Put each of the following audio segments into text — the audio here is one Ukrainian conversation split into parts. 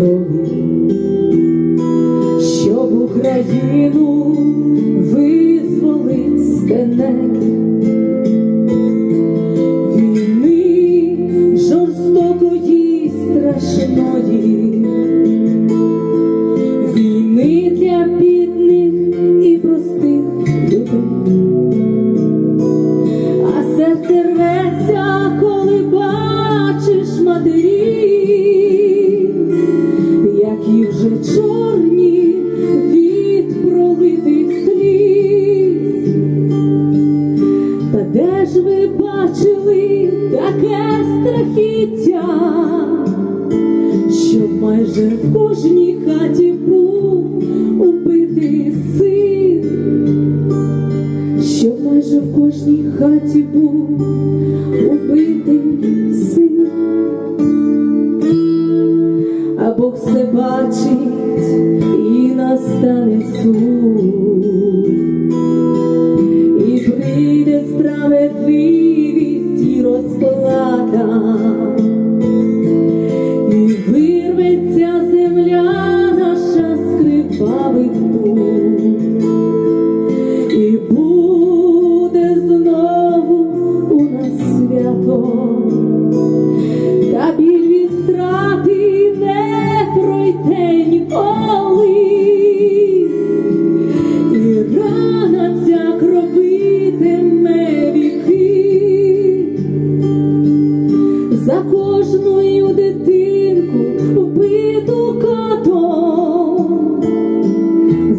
крові, щоб Україну визволить з тенет які вже чорні від пролитих сліз. Та де ж ви бачили таке страхіття, щоб майже в кожній хаті був убитий син? щоб майже в кожній хаті був а Бог все бачить і настане суд, і прийде справедливість і розплата, і вирветься земля наша з кривавих. І буде знову у нас свято, за кожною дитинку вбиту катом.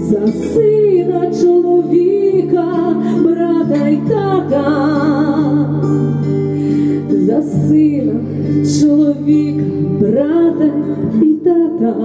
За сина чоловіка, брата й тата, за сина чоловіка, брата і тата,